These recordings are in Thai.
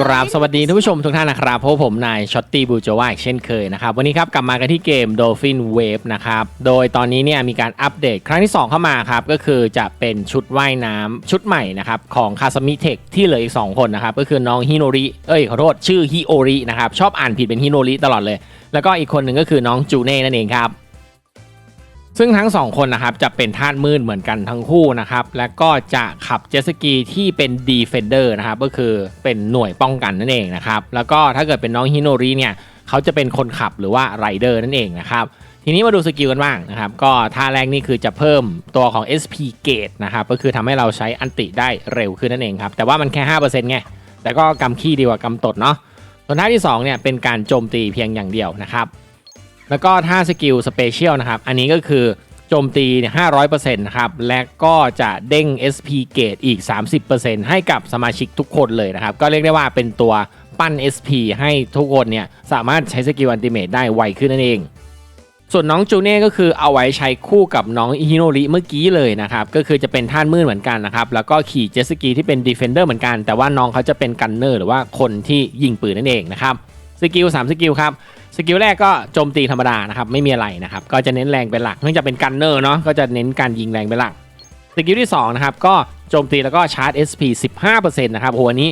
กราบสวัสดีท่านผู้ชมทุกท่านนะครับพบผมนายช็อตตี้บูโจวาอีกเช่นเคยนะครับ วันนี้ครับกลับมากันที่เกม Dolphin Wave นะครับ โดยตอนนี้เนี่ยมีการอัปเดตครั้งที่ 2 เข้ามาครับ ก็คือจะเป็นชุดว่ายน้ำชุดใหม่นะครับ ของคาสมิเทคที่เหลืออีก 2 คนนะครับ ก็คือน้องฮิโนริ เอ้ยขอโทษชื่อฮิโอรินะครับ ชอบอ่านผิดเป็นฮิโนริตลอดเลย แล้วก็อีกคนหนึ่งก็คือน้องจูเน่นั่นเองครับ ซึ่งทั้งสองคนนะครับจะเป็นธาตุมืดเหมือนกันทั้งคู่นะครับและก็จะขับเจ็ตสกีที่เป็น Defender นะครับก็คือเป็นหน่วยป้องกันนั่นเองนะครับแล้วก็ถ้าเกิดเป็นน้องฮิโนริเนี่ยเขาจะเป็นคนขับหรือว่าไรเดอร์นั่นเองนะครับทีนี้มาดูสกิลกันบ้างนะครับก็ท่าแรกนี่คือจะเพิ่มตัวของ SP Gate นะครับก็คือทำให้เราใช้อันติได้เร็วขึ้นนั่นเองครับแต่ว่ามันแค่ 5%ไงแต่ก็กำขี้ดีกว่ากำตดเนาะส่วนท่าที่สองเนี่ยเป็นการโจมตีเพียงอย่างเดียวนะครับ แล้วก็ท่าสกิลสเปเชียลนะครับ อันนี้ก็คือโจมตีเนี่ย500%นะครับ และก็จะเด้ง SP เกตอีก 30%ให้กับสมาชิกทุกคนเลยนะครับ ก็เรียกได้ว่าเป็นตัวปั้น SP ให้ทุกคนเนี่ยสามารถใช้สกิลอันติเมตได้ไวขึ้นนั่นเอง ส่วนน้องจูเน่ก็คือเอาไว้ใช้คู่กับน้องอิฮิโนริเมื่อกี้เลยนะครับ ก็คือจะเป็นท่านมืดเหมือนกันนะครับ แล้วก็ขี่เจสกีที่เป็นดีเฟนเดอร์เหมือนกัน แต่ว่าน้องเขาจะเป็นกันเนอร์หรือว่าคนที่ยิงปืนนั่นเองนะครับ สกิล3สกิลครับ สกิลแรกก็โจมตีธรรมดานะครับไม่มีอะไรนะครับก็จะเน้นแรงเป็นหลักเนื่องจากเป็นกันเนอร์เนาะก็จะเน้นการยิงแรงเป็นหลักสกิลที่2นะครับก็โจมตีแล้วก็ชาร์จ SP 15%นะครับโหอันนี้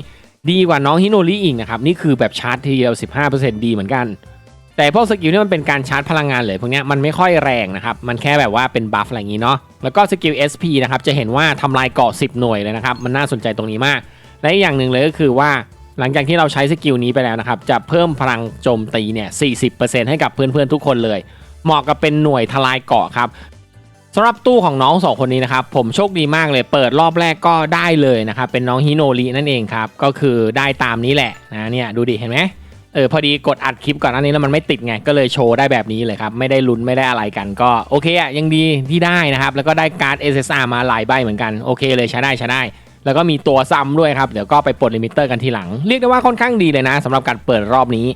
ดีกว่าน้องฮิโนริอีกนะครับนี่คือแบบชาร์จทีเดียว 15%ดีเหมือนกัน แต่พวกสกิลที่มันเป็นการชาร์จพลังงานเลยพวกนี้มันไม่ค่อยแรงนะครับมันแค่แบบว่าเป็นบัฟอะไรอย่างงี้เนาะแล้วก็สกิล SP นะครับจะเห็นว่าทำลายเกาะ10 หน่วยเลยนะครับมันน่าสนใจตรงนี้มาก และอีกอย่างหนึ่งเลยก็คือว่า หลังจากที่เราใช้สกิลนี้ไปแล้วนะครับ จะเพิ่มพลังโจมตีเนี่ย 40%ให้กับเพื่อนๆทุกคนเลย เหมาะกับเป็นหน่วยทลายเกาะครับสำหรับตู้ของน้องสองคนนี้นะครับผมโชคดีมากเลยเปิดรอบแรกก็ได้เลยนะครับเป็นน้องฮิโนรินั่นเองครับก็คือได้ตามนี้แหละนะเนี่ยดูดิเห็นไหมเออพอดีกดอัดคลิปก่อนอันนี้แล้วมันไม่ติดไงก็เลยโชว์ได้แบบนี้เลยครับไม่ได้ลุ้นไม่ได้อะไรกันก็โอเคอะยังดีที่ได้นะครับแล้วก็ได้การ์ด SSR มาหลายใบเหมือนกันโอเคเลยใช้ได้ใช้ได้ แล้วก็มีตัวซ้ำด้วยครับ เดี๋ยวก็ไปปลดลิมิเตอร์กันทีหลัง เรียกได้ว่าค่อนข้างดีเลยนะสำหรับการเปิดรอบนี้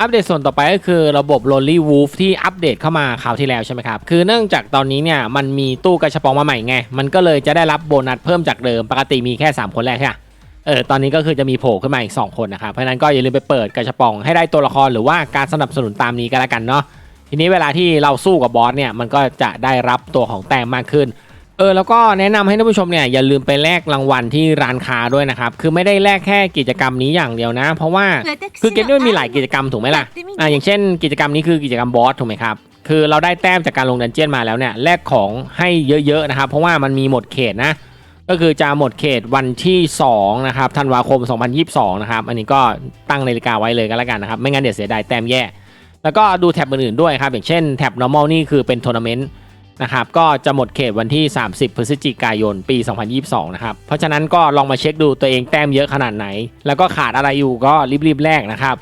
อัปเดตส่วนต่อไปก็คือระบบ Lonely Wolf ที่อัปเดตเข้ามาคราวที่แล้วใช่ไหมครับ คือเนื่องจากตอนนี้เนี่ยมันมีตู้กระชับปองมาใหม่ไง มันก็เลยจะได้รับโบนัสเพิ่มจากเดิมปกติมีแค่ 3 คนแรกใช่ไหมเออตอนนี้ก็คือจะมีโผล่ขึ้นมาอีก 2 คนนะครับ เพราะนั้นก็อย่าลืมไปเปิดกระชับปองให้ได้ตัวละครหรือว่าการสนับสนุนตามนี้ก็แล้วกันเนาะทีนี้เวลาที่เราสู้กับบอสเนี่ยมันก็จะได้รับตัวของแต้มมากขึ้น เออแล้วก็แนะนำให้ท่านผู้ชมเนี่ยอย่าลืมไปแลกรางวัลที่ร้านค้าด้วยนะครับ คือไม่ได้แลกแค่กิจกรรมนี้อย่างเดียวนะ เพราะว่าคือเกมนี้มันมีหลายกิจกรรมถูกไหมล่ะอ่าอย่างเช่น กิจกรรมนี้คือกิจกรรมบอสถูกไหมครับคือเราได้แต้มจากการลงดันเจียนมาแล้วเนี่ยแลกของให้เยอะๆนะครับ เพราะว่ามันมีหมดเขตนะก็คือจะหมดเขตวันที่2นะครับธันวาคม 2022 นะครับ อันนี้ก็ตั้งนาฬิกาไว้เลยก็แล้วกันนะครับ ไม่งั้นเดี๋ยวเสียดายแต้มแย่ แล้วก็ดูแท็บอื่นๆด้วยครับ อย่างเช่นแท็บ normal นี่คือเป็นทัวร์นาเมนต์ นะครับก็จะหมดเขตวันที่ 30 พฤศจิกายนปี 2022 นะครับ เพราะฉะนั้นก็ลองมาเช็คดูตัวเองแต้มเยอะขนาดไหน แล้วก็ขาดอะไรอยู่ก็รีบๆแลกนะครับ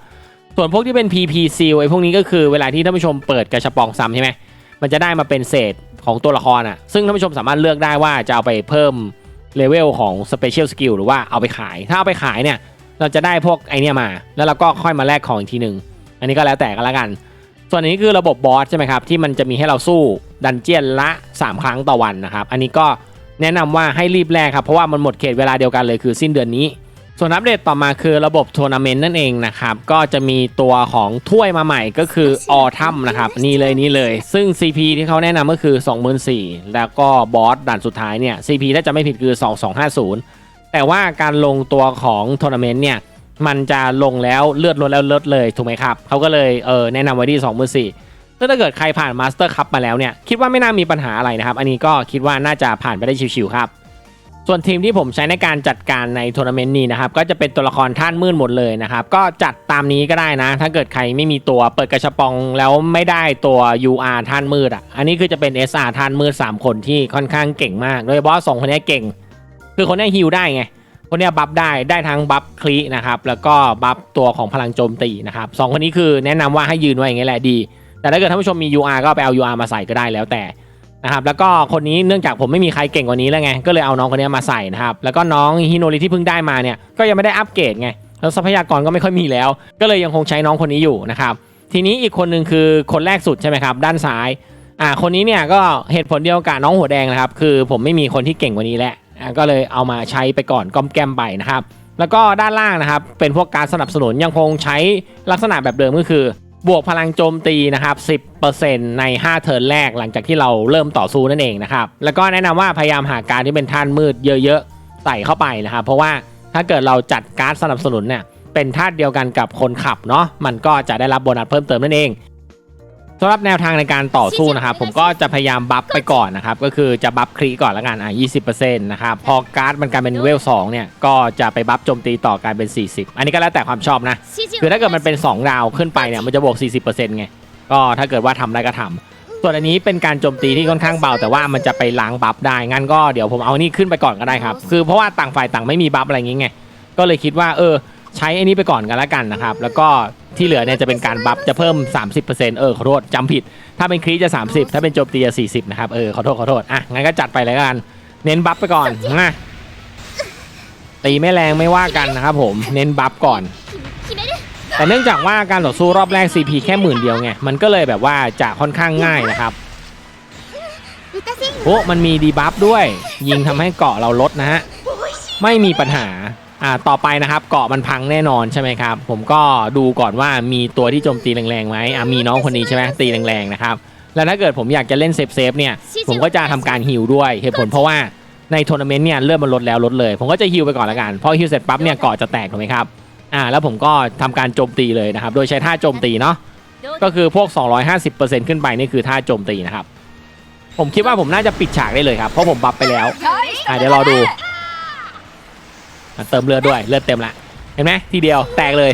ส่วนพวกที่เป็น PP seal ไอ้พวกนี้ก็คือเวลาที่ท่านผู้ชมเปิดกระชับปองซ้ำใช่ไหมมันจะได้มาเป็นเศษของตัวละครอะซึ่งท่านผู้ชมสามารถเลือกได้ว่าจะเอาไปเพิ่มเลเวลของ Special Skill หรือว่าเอาไปขาย ถ้าเอาไปขายเนี่ยเราจะได้พวกไอเนี่ยมา แล้วเราก็ค่อยมาแลกของอีกทีหนึ่งอันนี้ก็แล้วแต่กันละกัน ส่วนอันนี้คือระบบบอสใช่ไหมครับที่มันจะมีให้เราสู้ดันเจียนละ 3 ครั้งต่อวันนะครับ อันนี้ก็แนะนำว่าให้รีบแลกครับ เพราะว่ามันหมดเขตเวลาเดียวกันเลยคือสิ้นเดือนนี้ ส่วนอัปเดตต่อมาคือระบบทัวร์นาเมนต์นั่นเองนะครับ ก็จะมีตัวของถ้วยมาใหม่ก็คือออทัมนะครับนี่เลยนี่เลย ซึ่ง CP ที่เขาแนะนำก็คือ 24,000แล้วก็บอสด่านสุดท้ายเนี่ย CP ถ้าจะไม่ผิดคือ 2250 แต่ว่าการลงตัวของทัวร์นาเมนต์เนี่ย มันจะลงแล้วเลือดลดแล้วลดเลยถูกไหมครับเขาก็เลยเออแนะนำไว้ที่24,000ซึ่งถ้าเกิดใครผ่านมาสเตอร์คัพมาแล้วเนี่ยคิดว่าไม่น่ามีปัญหาอะไรนะครับ อันนี้ก็คิดว่าน่าจะผ่านไปได้ชิวๆครับ ส่วนทีมที่ผมใช้ในการจัดการในทัวร์นาเมนต์นี้นะครับก็จะเป็นตัวละครท่านมืดหมดเลยนะครับก็จัดตามนี้ก็ได้นะ ถ้าเกิดใครไม่มีตัวเปิดกระชับปองแล้วไม่ได้ตัว UR ท่านมืดอะอันนี้คือจะเป็น SR ท่านมืด 3 คนที่ค่อนข้างเก่งมาก โดยเฉพาะสองคนนี้เก่ง คือคนนี้ฮิลได้ไง คนนี้บัฟได้ได้ทั้งบัฟคลีนะครับแล้วก็บัฟตัวของพลังโจมตีนะครับสองคนนี้คือแนะนำว่าให้ยืนไว้อย่างเงี้ยแหละดี แต่ถ้าเกิดท่านผู้ชมมี UR ก็ไปเอา UR มาใส่ก็ได้แล้วแต่นะครับแล้วก็คนนี้เนื่องจากผมไม่มีใครเก่งกว่านี้แล้วไงก็เลยเอาน้องคนนี้มาใส่นะครับแล้วก็น้องฮิโนริที่เพิ่งได้มาเนี่ยก็ยังไม่ได้อัปเกรดไงแล้วทรัพยากรก็ไม่ค่อยมีแล้ว ก็เลยยังคงใช้น้องคนนี้อยู่นะครับทีนี้อีกคนหนึ่งคือคนแรกสุดใช่ไหมครับ ด้านซ้ายอ่าคนนี้เนี่ยก็เหตุผลเดียวกับน้องหัวแดงนะครับคือผมไม่มีคนที่เก่งกว่านี้แหละ ก็เลยเอามาใช้ไปก่อนก้อมแก้มไปนะครับ แล้วก็ด้านล่างนะครับเป็นพวกการสนับสนุนยังคงใช้ลักษณะแบบเดิมก็คือบวกพลังโจมตีนะครับ 10%ใน 5 เทิร์นแรกหลังจากที่เราเริ่มต่อสู้นั่นเองนะครับ แล้วก็แนะนำว่าพยายามหาการที่เป็นท่านมืดเยอะๆ ใส่เข้าไปนะครับ เพราะว่าถ้าเกิดเราจัดการสนับสนุนเนี่ยเป็นธาตุเดียวกันกับคนขับเนาะ มันก็จะได้รับโบนัสเพิ่มเติมนั่นเอง สำหรับแนวทางในการต่อสู้นะครับผมก็จะพยายามบัฟไปก่อนนะครับก็คือจะบัฟครีก่อนละกันอะ20%นะครับพอการ์ดมันกลายเป็นเวล2เนี่ยก็จะไปบัฟโจมตีต่อกลายเป็น 40 อันนี้ก็แล้วแต่ความชอบนะ คือถ้าเกิดมันเป็น 2 ดาวขึ้นไปเนี่ยมันจะบวก 40%ไงก็ถ้าเกิดว่าทำได้ก็ทำส่วนอันนี้เป็นการโจมตีที่ค่อนข้างเบา แต่ว่ามันจะไปล้างบัฟได้งั้นก็เดี๋ยวผมเอานี่ขึ้นไปก่อนก็ได้ครับคือเพราะว่าต่างฝ่ายต่างไม่มีบัฟอะไรอย่างงี้ไงก็เลยคิดว่าเออใช้อันนี้ไปก่อนกันแล้วกันนะครับแล้วก็ ที่เหลือเนี่ยจะเป็นการบัฟจะเพิ่ม 30%เออขอโทษจำผิด ถ้าเป็นครีจะ30 ถ้าเป็นโจมตีจะ40 นะครับ เออขอโทษขอโทษอะงั้นก็จัดไปเลยกัน เน้นบัฟไปก่อนนะตีไม่แรงไม่ว่ากันนะครับผมเน้นบัฟก่อน แต่เนื่องจากว่าการต่อสู้รอบแรก CP แค่หมื่นเดียวไงมันก็เลยแบบว่าจะค่อนข้างง่ายนะครับโอ้มันมีดีบัฟด้วย ยิงทำให้เกาะเราลดนะฮะไม่มีปัญหา อ่าต่อไปนะครับเกาะมันพังแน่นอนใช่ไหมครับ ผมก็ดูก่อนว่ามีตัวที่โจมตีแรงๆไหมอ่ามีน้องคนนี้ใช่ไหมตีแรงๆนะครับแล้วถ้าเกิดผมอยากจะเล่นเซฟเซฟๆเนี่ยผมก็จะทำการฮิลด้วยเหตุผลเพราะว่าในทัวร์นาเมนต์เนี่ยเลือดมันลดแล้วลดเลย ผมก็จะฮิลไปก่อนละกันพอฮิลเสร็จปั๊บเนี่ยเกาะจะแตกถูกไหมครับอ่าแล้วผมก็ทำการโจมตีเลยนะครับ โดยใช้ท่าโจมตีเนาะก็คือพวก 250%ขึ้นไปนี่คือท่าโจมตีนะครับ ผมคิดว่าผมน่าจะปิดฉากได้เลยครับ เพราะผมบัฟไปแล้ว อะเดี๋ยวรอดูอะ เติมเลือดด้วยเลือดเต็มละเห็นไหมทีเดียวแตกเลย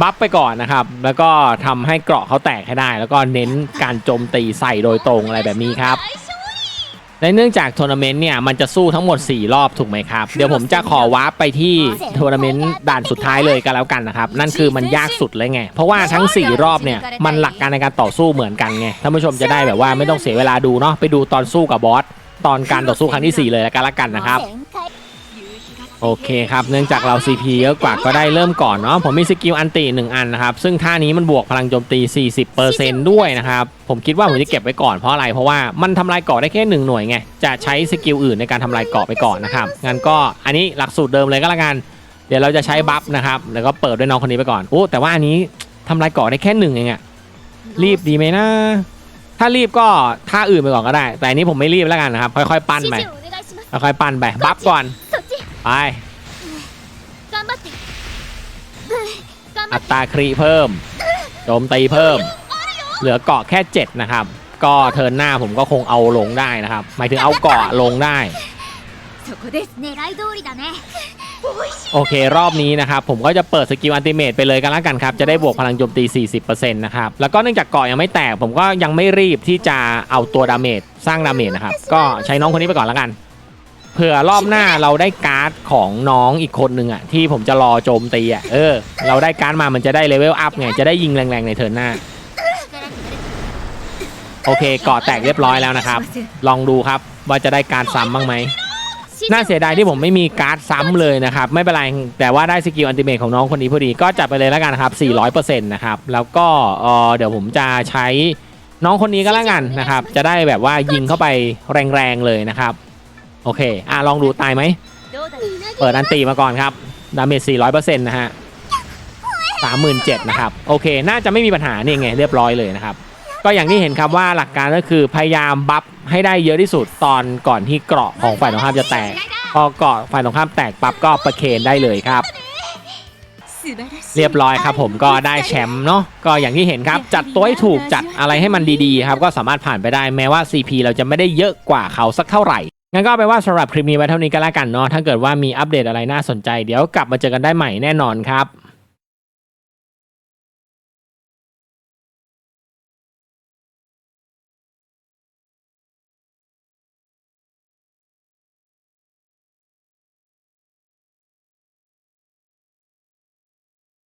บัฟไปก่อนนะครับ แล้วก็ทำให้เกราะเขาแตกให้ได้ แล้วก็เน้นการโจมตีใส่โดยตรงอะไรแบบนี้ครับและเนื่องจากทัวร์นาเมนต์เนี่ยมันจะสู้ทั้งหมด 4 รอบถูกไหมครับ เดี๋ยวผมจะขอวาร์ปไปที่ทัวร์นาเมนต์ด่านสุดท้ายเลยก็แล้วกันนะครับ นั่นคือมันยากสุดเลยไง เพราะว่าทั้ง 4 รอบเนี่ยมันหลักการในการต่อสู้เหมือนกันไงท่านผู้ชมจะได้แบบว่าไม่ต้องเสียเวลาดูเนาะไปดูตอนสู้กับบอสตอนการต่อสู้ครั้งที่ 4 เลยแล้วกันละกันนะครับ โอเคครับ เนื่องจากเรา CP เยอะกว่าก็ได้เริ่มก่อนเนาะผมมีสกิลอันติหนึ่งอันนะครับ ซึ่งท่านี้มันบวกพลังโจมตี 40%ด้วยนะครับ ผมคิดว่าผมจะเก็บไว้ก่อนเพราะอะไร เพราะว่ามันทำลายเกาะได้แค่หนึ่งหน่วยไง จะใช้สกิลอื่นในการทำลายเกาะไปก่อนนะครับ งั้นก็อันนี้หลักสูตรเดิมเลยก็แล้วกัน เดี๋ยวเราจะใช้บัฟนะครับ แล้วก็เปิดด้วยน้องคนนี้ไปก่อน โอ้ แต่ว่าอันนี้ทำลายเกาะได้แค่หนึ่งเองอะรีบดีไหมนะ ถ้ารีบก็ท่าอื่นไปก่อนก็ได้ แต่อันนี้ผมไม่รีบแล้วกันนะครับ ค่อยๆ ปั้นไป ค่อยๆ ปั้นไป บัฟก่อน ไปอัตราครีเพิ่มโจมตีเพิ่ม เหลือเกาะแค่ 7 นะครับ ก็เทินหน้าผมก็คงเอาลงได้นะครับ หมายถึงเอาเกาะลงได้ โอเครอบนี้นะครับ ผมก็จะเปิดสกิลอันติเมตไปเลยกันแล้วกันครับ จะได้บวกพลังโจมตี 40%นะครับ แล้วก็เนื่องจากเกาะยังไม่แตก ผมก็ยังไม่รีบที่จะเอาตัวดาเมจสร้างดาเมจนะครับ ก็ใช้น้องคนนี้ไปก่อนแล้วกัน เผื่อรอบหน้าเราได้การ์ดของน้องอีกคนหนึ่งอะที่ผมจะรอโจมตีอะเออเราได้การ์ดมามันจะได้เลเวลอัพไงจะได้ยิงแรงๆในเทิร์นหน้า โอเคเกาะแตกเรียบร้อยแล้วนะครับ ลองดูครับว่าจะได้การ์ดซ้ำบ้างไหมน่าเสียดายที่ผมไม่มีการ์ดซ้ำเลยนะครับ ไม่เป็นไร แต่ว่าได้สกิลอันติเมทของน้องคนนี้พอดีก็จัดไปเลยแล้วกันครับ400%นะครับ แล้วก็เออเดี๋ยวผมจะใช้น้องคนนี้ก็แล้วกันนะครับ จะได้แบบว่ายิงเข้าไปแรงๆเลยนะครับ โอเค อะลองดูตายไหม เปิดอันตีมาก่อนครับ ดาเมจ400%นะฮะ37,000นะครับ โอเค น่าจะไม่มีปัญหานี่ไง เรียบร้อยเลยนะครับ ก็อย่างที่เห็นครับว่าหลักการก็คือพยายามบัฟให้ได้เยอะที่สุดตอนก่อนที่เกราะของฝ่ายตรงข้ามจะแตก พอเกราะฝ่ายตรงข้ามแตกปั๊บก็ประเคนได้เลยครับ เรียบร้อยครับผมก็ได้แชมป์เนาะ ก็อย่างที่เห็นครับ จัดตัวให้ถูกจัดอะไรให้มันดีๆครับ ก็สามารถผ่านไปได้แม้ว่า CP เราจะไม่ได้เยอะกว่าเขาสักเท่าไหร่ งั้นก็เอาไปลว่าสำหรับคลิปนี้ไว้เท่านี้ก็แล้วกันเนาะถ้าเกิดว่ามีอัปเดตอะไรน่าสนใจเดี๋ยวกลับมาเจอกันได้ใหม่แน่นอนครับ